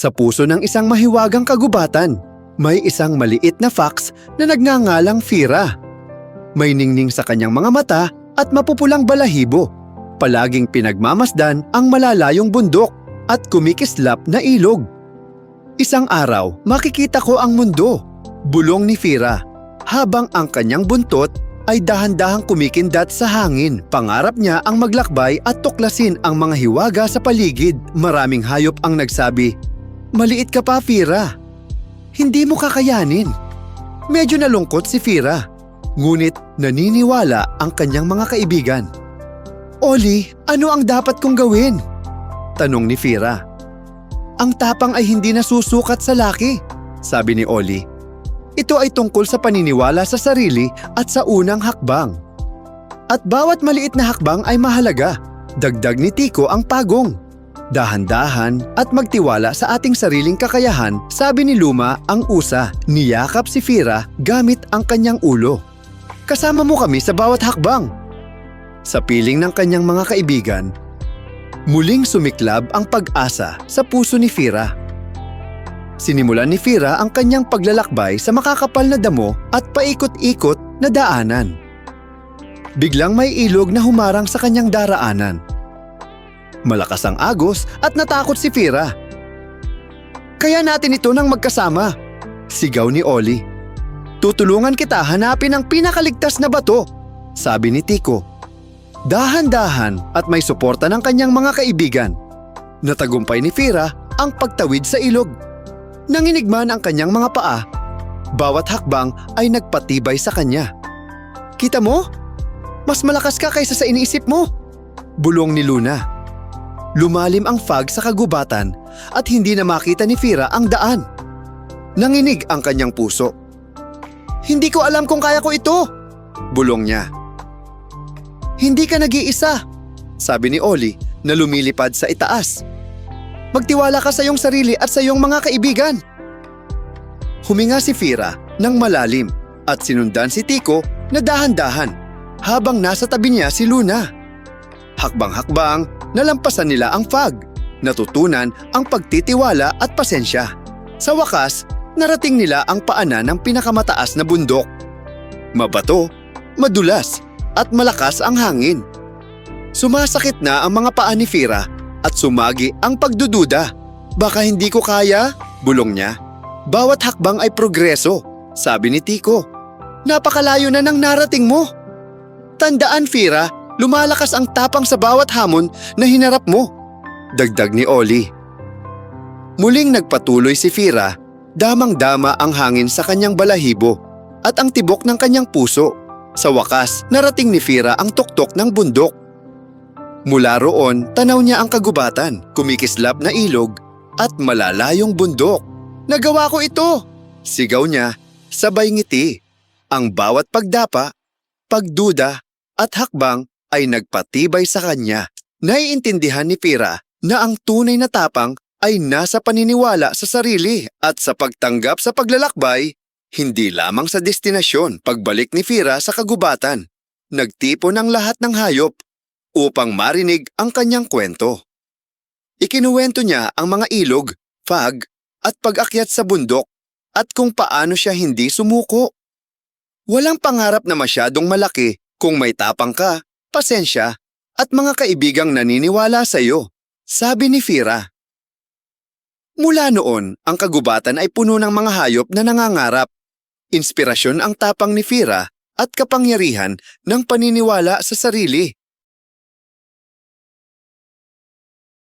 Sa puso ng isang mahiwagang kagubatan, may isang maliit na fox na nagngangalang Fira. May ningning sa kanyang mga mata at mapupulang balahibo. Palaging pinagmamasdan ang malalayong bundok at kumikislap na ilog. Isang araw, makikita ko ang mundo. Bulong ni Fira. Habang ang kanyang buntot ay dahan-dahang kumikindat sa hangin. Pangarap niya ang maglakbay at tuklasin ang mga hiwaga sa paligid. Maraming hayop ang nagsabi, Maliit ka pa, Fira. Hindi mo kakayanin. Medyo nalungkot si Fira. Ngunit naniniwala ang kanyang mga kaibigan. Oli, ano ang dapat kong gawin? Tanong ni Fira. Ang tapang ay hindi nasusukat sa laki, sabi ni Oli. Ito ay tungkol sa paniniwala sa sarili at sa unang hakbang. At bawat maliit na hakbang ay mahalaga. Dagdag ni Tiko ang pagong. Dahan-dahan at magtiwala sa ating sariling kakayahan, sabi ni Luma ang usa. Niyakap si Fira gamit ang kanyang ulo. Kasama mo kami sa bawat hakbang. Sa piling ng kanyang mga kaibigan, muling sumiklab ang pag-asa sa puso ni Fira. Sinimulan ni Fira ang kanyang paglalakbay sa makakapal na damo at paikot-ikot na daanan. Biglang may ilog na humarang sa kanyang daraanan. Malakas ang agos at natakot si Fira. Kaya natin ito nang magkasama, sigaw ni Oli. Tutulungan kita hanapin ang pinakaligtas na bato, sabi ni Tiko. Dahan-dahan at may suporta ng kanyang mga kaibigan. Natagumpay ni Fira ang pagtawid sa ilog. Nanginig man ang kanyang mga paa. Bawat hakbang ay nagpatibay sa kanya. Kita mo? Mas malakas ka kaysa sa iniisip mo. Bulong ni Luna. Lumalim ang fog sa kagubatan at hindi na makita ni Fira ang daan. Nanginig ang kanyang puso. Hindi ko alam kung kaya ko ito. Bulong niya. Hindi ka nag-iisa, sabi ni Oli na lumilipad sa itaas. Magtiwala ka sa iyong sarili at sa iyong mga kaibigan. Huminga si Fira ng malalim at sinundan si Tiko na dahan-dahan habang nasa tabi niya si Luna. Hakbang-hakbang, nalampasan nila ang fog. Natutunan ang pagtitiwala at pasensya. Sa wakas, narating nila ang paanan ng pinakamataas na bundok. Mabato, madulas, at malakas ang hangin. Sumasakit na ang mga paa ni Fira at sumagi ang pagdududa. Baka hindi ko kaya? Bulong niya. Bawat hakbang ay progreso, sabi ni Tiko. Napakalayo na ng narating mo. Tandaan, Fira, lumalakas ang tapang sa bawat hamon na hinarap mo. Dagdag ni Oli. Muling nagpatuloy si Fira, damang-dama ang hangin sa kanyang balahibo at ang tibok ng kanyang puso. Sa wakas, narating ni Fira ang tuktok ng bundok. Mula roon, tanaw niya ang kagubatan, kumikislap na ilog at malalayong bundok. Nagawa ko ito! Sigaw niya, sabay ngiti. Ang bawat pagdapa, pagduda at hakbang ay nagpatibay sa kanya. Naiintindihan ni Pira na ang tunay na tapang ay nasa paniniwala sa sarili at sa pagtanggap sa paglalakbay, hindi lamang sa destinasyon pagbalik ni Fira sa kagubatan. Nagtipo ng lahat ng hayop upang marinig ang kanyang kwento. Ikinuwento niya ang mga ilog, fog, at pag-akyat sa bundok at kung paano siya hindi sumuko. Walang pangarap na masyadong malaki kung may tapang ka, pasensya, at mga kaibigang naniniwala sa iyo, sabi ni Fira. Mula noon, ang kagubatan ay puno ng mga hayop na nangangarap. Inspirasyon ang tapang ni Fira at kapangyarihan ng paniniwala sa sarili.